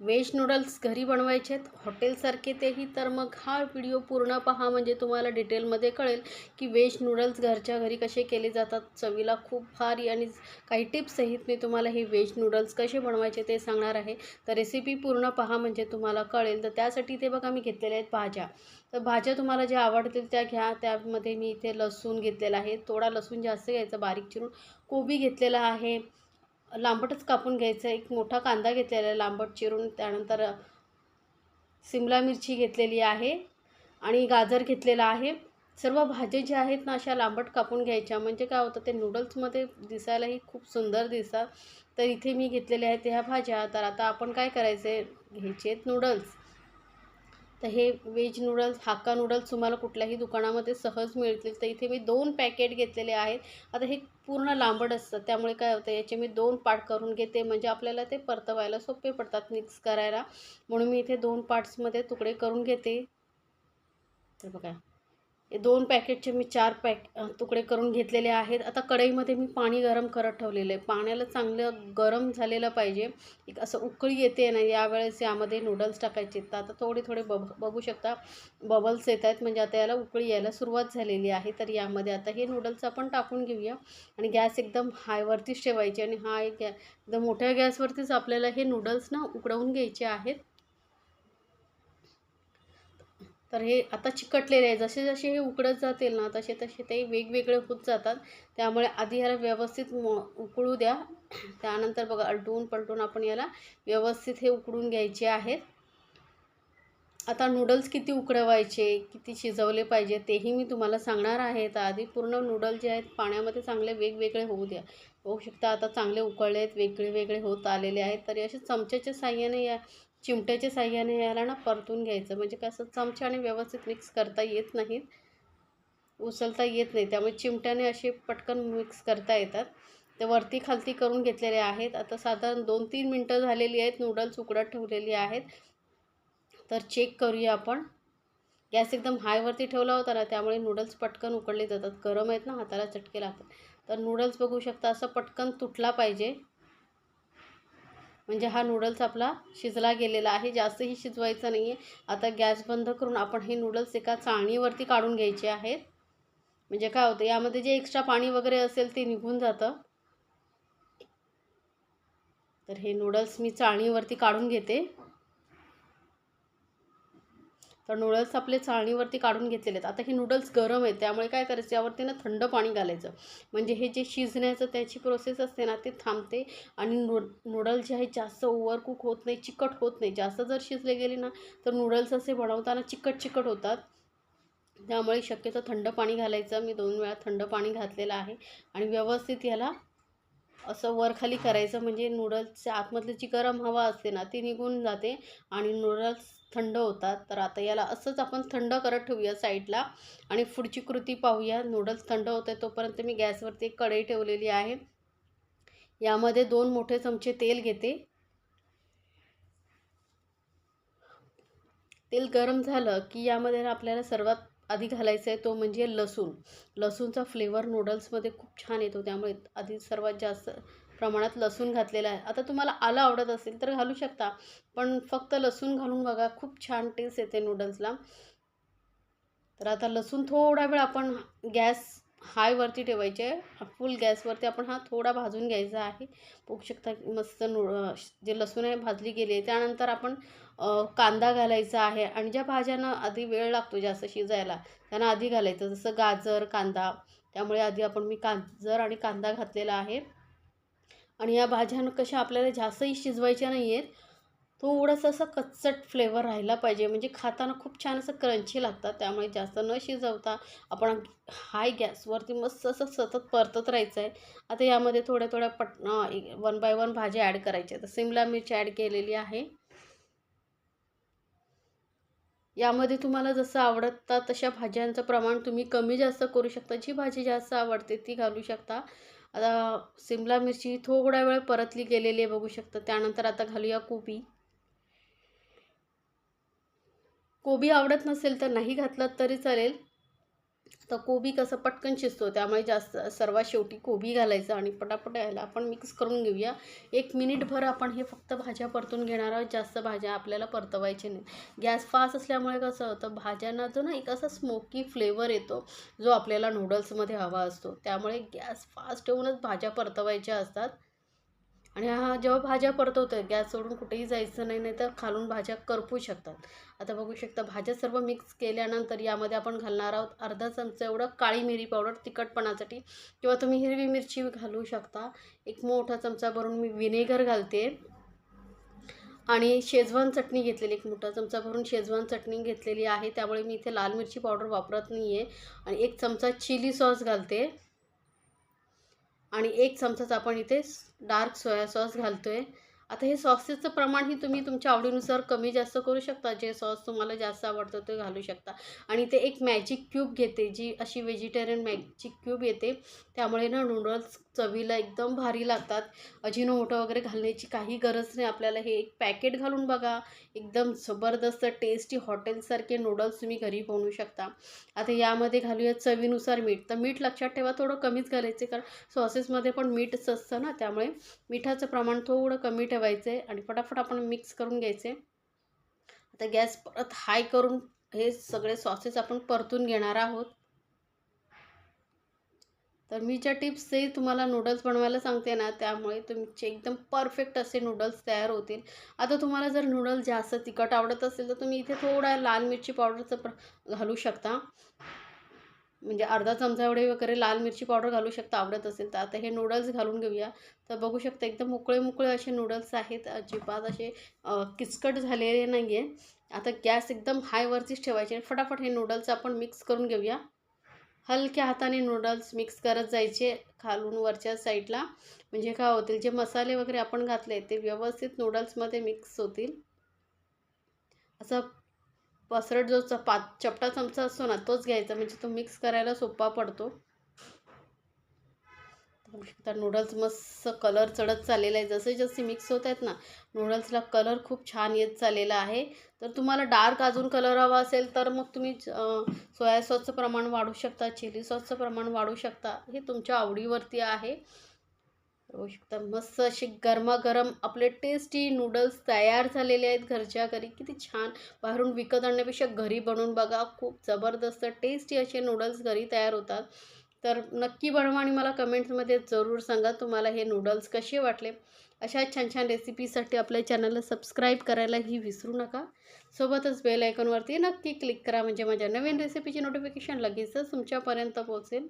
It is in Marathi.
व्हेज नूडल्स घरी बनवायचे आहेत हॉटेलसारखे तेही. तर मग हा व्हिडिओ पूर्ण पहा. म्हणजे तुम्हाला डिटेलमध्ये कळेल की व्हेज नूडल्स घरच्या घरी कसे केले जातात. चवीला खूप भारी आणि काही टिप्ससहित मी तुम्हाला हे व्हेज नूडल्स कसे बनवायचे ते सांगणार आहे. तर रेसिपी पूर्ण पहा म्हणजे तुम्हाला कळेल. तर त्यासाठी ते बघा मी घेतलेल्या आहेत भाज्या. तर भाज्या तुम्हाला ज्या आवडतील त्या घ्या. त्यामध्ये मी इथे लसूण घेतलेला आहे. थोडा लसूण जास्त घ्यायचा. बारीक चिरून. कोबी घेतलेला आहे. लांबटच कापून घ्यायचं. एक मोठा कांदा घेतलेला आहे लांबट चिरून. त्यानंतर सिमला मिरची घेतलेली आहे आणि गाजर घेतलेला आहे. सर्व भाज्या ज्या आहेत ना अशा लांबट कापून घ्यायच्या. म्हणजे काय होतं ते नूडल्समध्ये दिसायलाही खूप सुंदर दिसतात. तर इथे मी घेतलेल्या आहेत ह्या भाज्या. तर आता आपण काय करायचं आहे घ्यायचे आहेत नूडल्स तर हे व्हेज नूडल्स हाक्का नूडल्स तुम्हाला कुठल्याही दुकानामध्ये सहज मिळतील. तर इथे मी दोन पॅकेट घेतलेले आहेत. आता हे पूर्ण लांबड असतं. त्यामुळे काय होतं याचे मी दोन पार्ट करून घेते. म्हणजे आपल्याला ते परतवायला सोपे पडतात मिक्स करायला. म्हणून मी इथे दोन पार्ट्समध्ये तुकडे करून घेते. तर बघा. दोन पॅकेटचे मी चार पॅक तुकडे करून घेतलेले आहेत. आता कढईमध्ये मी पाणी गरम करत ठेवलेलं आहे. पाण्याला चांगलं गरम झालेलं पाहिजे. एक असं उकळी येते ना यावेळेस यामध्ये नूडल्स टाकायचे. तर आता थोडे थोडे बब बघू शकता बबल्स येत आहेत. म्हणजे आता याला उकळी यायला सुरुवात झालेली आहे. तर यामध्ये आता हे नूडल्स आपण टाकून घेऊया. आणि गॅस एकदम हायवरतीच ठेवायचे. आणि हा एक गॅ एकदम मोठ्या गॅसवरतीच आपल्याला हे नूडल्स ना उकडवून घ्यायचे आहेत. तर हे आता चिकटलेले आहे जसे जसे हे उकडत जातील ना तसे तसे ते वेगवेगळे होत जातात. त्यामुळे आधी ह्याला व्यवस्थित म उकळू द्या. त्यानंतर बघा अलटून पलटून आपण याला व्यवस्थित हे उकडून घ्यायचे आहेत. आता नूडल्स किती उकडवायचे किती शिजवले पाहिजे तेही मी तुम्हाला सांगणार आहे. तर आधी पूर्ण नूडल्स जे आहेत पाण्यामध्ये चांगले वेगवेगळे होऊ द्या. होऊ शकता आता चांगले उकळले आहेत वेगळे वेगळे होत आलेले आहेत. तरी असे चमच्याच्या साह्याने या चिमट्याच्या साह्याने याला ना परतून घ्यायचं. म्हणजे कसं चमच्याने व्यवस्थित मिक्स करता येत नाहीत. उचलता येत नाही. त्यामुळे चिमट्याने असे पटकन मिक्स करता येतात. ते वरती खालती करून घेतलेले आहेत. आता साधारण दोन तीन मिनटं झालेली आहेत. नूडल्स उकडत ठेवलेली आहेत. तर चेक करूया आपण. गॅस एकदम हायवरती ठेवला होता ना त्यामुळे नूडल्स पटकन उकडले जातात. गरम आहेत ना हाताला चटके लागतात. तर नूडल्स बघू शकता असं पटकन तुटला पाहिजे. म्हणजे हा नूडल्स आपला शिजला गेलेला आहे. जास्तही शिजवायचा नाही आहे आता गॅस बंद करून आपण हे नूडल्स एका चाळणीवरती काढून घ्यायचे आहेत. म्हणजे काय होतं यामध्ये जे एक्स्ट्रा पाणी वगैरे असेल ते निघून जातं. तर हे नूडल्स मी चाळणीवरती काढून घेते. तर नूडल्स आपले चाळणीवरती काढून घेतलेले आहेत. आता हे नूडल्स गरम आहेत त्यामुळे काय करायचं? यावरती ना थंड पाणी घालायचं. म्हणजे हे जे शिजण्याचं त्याची प्रोसेस असते ना ते थांबते आणि नू नूडल्स जे आहे जास्त ओव्हर कुक होत नाही चिकट होत नाही. जास्त जर शिजले गेले ना तर नूडल्स असे बनवताना चिकट चिकट होतात. त्यामुळे शक्यतो थंड पाणी घालायचं. मी दोन वेळा थंड पाणी घातलेलं आहे आणि व्यवस्थित ह्याला असं वरखाली करायचं. म्हणजे नूडल्सच्या आतमधली जी गरम हवा असते ना ती निघून जाते आणि नूडल्स थंड होतात. तर आता याला असंच आपण थंड करत ठेवूया साईडला आणि पुढची कृती पाहूया. नूडल्स थंड होत आहे तोपर्यंत मी गॅसवरती एक कढई ठेवलेली आहे. यामध्ये दोन मोठे चमचे तेल घेते. तेल गरम झालं की यामध्ये आपल्याला सर्वात आधी घालायचं आहे तो म्हणजे लसूण. लसूणचा फ्लेवर नूडल्समध्ये खूप छान येतो. त्यामुळे आधी सर्वात जास्त प्रमाणात लसूण घातलेला आहे. आता तुम्हाला आलं आवडत असेल तर घालू शकता. पण फक्त लसूण घालून बघा खूप छान टेस्ट येते नूडल्सला तर आता लसूण थोडा वेळ आपण गॅस हायवरती ठेवायचे. फुल गॅसवरती आपण हा थोडा भाजून घ्यायचा आहे. बघू शकता मस्त नू जे लसूण आहे भाजली गेली आहे. त्यानंतर आपण कांदा घालायचा आहे. आणि ज्या भाज्यांना आधी वेळ लागतो जास्त शिजायला त्यांना आधी घालायचं. जसं गाजर कांदा. त्यामुळे आधी आपण मी गाजर आणि कांदा घातलेला आहे आणि या भाज्या कशा आपल्याला जास्तही शिजवायच्या नाही आहेत थोडंसं असं कच्चट फ्लेवर राहिला पाहिजे. म्हणजे खाताना खूप छान असं क्रंची लागतात त्यामुळे जास्त न शिजवता आपण हाय गॅसवरती मस्त असं सतत परतत राहायचं आहे आता यामध्ये थोड्या थोड्या पट वन बाय वन भाज्या ॲड करायच्या. तर सिमला मिरची ॲड केलेली आहे. यामध्ये तुम्हाला जसं आवडतात तशा भाज्यांचं प्रमाण तुम्ही कमी जास्त करू शकता. जी भाजी जास्त आवडते ती घालू शकता. आता सिमला मिरची थोडा वेळ परतली गेलेली आहे बघू शकता. त्यानंतर आता घालूया कोबी. कोबी आवडत नसेल तर नाही घातलं तरी चालेल. तर कोबी कसं पटकन शिजतो त्यामुळे जास्त सर्वात शेवटी कोबी घालायचं आणि पटापट यायला आपण मिक्स करून घेऊया. एक मिनिटभर आपण हे फक्त भाज्या परतून घेणार आहोत जास्त भाज्या आपल्याला परतवायचे नाही गॅस फास्ट असल्यामुळे कसं होतं भाज्यांना जो ना एक असा स्मोकी फ्लेवर येतो जो आपल्याला नूडल्समध्ये हवा असतो. त्यामुळे गॅस फास्ट ठेवूनच भाज्या परतवायच्या असतात. आणि हा जेव्हा भाज्या परतवतं गॅस सोडून कुठेही जायचं नाही नाही तर खालून भाज्या करपू शकतात. आता बघू शकता भाज्या सर्व मिक्स केल्यानंतर यामध्ये आपण घालणार आहोत अर्धा चमचा एवढं काळी मिरी पावडर तिखटपणासाठी किंवा तुम्ही हिरवी मिरची घालू शकता. एक मोठा चमचा भरून मी विनेगर घालते. आणि शेजवान चटणी घेतलेली एक मोठा चमचा भरून शेजवान चटणी घेतलेली आहे. त्यामुळे मी इथे लाल मिरची पावडर वापरत नाही आहे आणि एक चमचा चिली सॉस घालते. आणि एक चमचाच आपण इथे डार्क सोया सॉस घालतो आहे आता हे सॉसेसचं प्रमाण ही तुम्ही तुमच्या आवडीनुसार कमी जास्त करू शकता. जे सॉस तुम्हाला जास्त आवडतं ते घालू शकता. आणि ते एक मॅजिक क्यूब घेते जी अशी व्हेजिटेरियन मॅजिक क्यूब येते. त्यामुळे ना नूडल्स चवीला एकदम भारी लागतात. अजिनोमोटो वगैरे घालण्याची काही गरज नाही आपल्याला. हे एक पॅकेट घालून बघा. एकदम जबरदस्त टेस्टी हॉटेलसारखे नूडल्स तुम्ही घरी बनवू शकता. आता यामध्ये घालूया चवीनुसार मीठ. तर मीठ लक्षात ठेवा थोडं कमीच घालायचे कारण सॉसेसमध्ये पण मीठच असतं ना. त्यामुळे मिठाचं प्रमाण थोडं कमी ठेवायचं आहे आणि फटाफट आपण मिक्स करून घ्यायचे. आता गॅस परत हाय करून हे सगळे सॉसेस आपण परतून घेणार आहोत. तर मी ज्या टिप्सही तुम्हाला नूडल्स बनवायला सांगते ना त्यामुळे तुमचे एकदम परफेक्ट असे नूडल्स तयार होतील. आता तुम्हाला जर नूडल्स जास्त तिखट आवडत असेल तर तुम्ही इथे थोडा लाल मिरची पावडरचं प्र घालू शकता. म्हणजे अर्धा चमचा एवढे वगैरे लाल मिरची पावडर घालू शकता आवडत असेल तर. आता हे नूडल्स घालून घेऊया. तर बघू शकता एकदम मोकळे मोकळे असे नूडल्स आहेत. अजिबात असे किचकट झालेले नाही आहे आता गॅस एकदम हायवरतीच ठेवायचे. फटाफट हे नूडल्स आपण मिक्स करून घेऊया. हलक्या हाताने नूडल्स मिक्स करत जायचे खालून वरच्या साईडला म्हणजे काय होतील जे मसाले वगैरे आपण घातले ते व्यवस्थित नूडल्समध्ये मिक्स होतील. असं पसरट जो चपा चपटा चमचा असतो ना तोच घ्यायचा. म्हणजे तो मिक्स करायला सोपा पडतो. बघू शकता नूडल्स मस्त कलर चढत चाललेला आहे. जसे जसे मिक्स होत आहेत ना नूडल्सला कलर खूप छान येत चाललेला आहे. तर तुम्हाला डार्क अजून कलर हवा असेल तर मग तुम्ही सोया सॉसचं प्रमाण वाढू शकता चिली सॉसचं प्रमाण वाढू शकता हे तुमच्या आवडीवरती आहे. बघू शकता मस्त असे गरमागरम आपले टेस्टी नूडल्स तयार झालेले आहेत घरच्या घरी. किती छान! बाहेरून विकत आणण्यापेक्षा घरी बनवून बघा खूप जबरदस्त टेस्टी असे नूडल्स घरी तयार होतात. तर नक्की बनवा आणि मला कमेंट्समध्ये जरूर सांगा तुम्हाला हे नूडल्स कसे वाटले. अशा छान छान रेसिपीसाठी आपल्या चॅनलला सबस्क्राईब करायलाही विसरू नका. सोबतच बेल आयकॉनवरती नक्की क्लिक करा म्हणजे माझ्या नवीन रेसिपीची नोटिफिकेशन लगेचच तुमच्यापर्यंत पोहोचेल.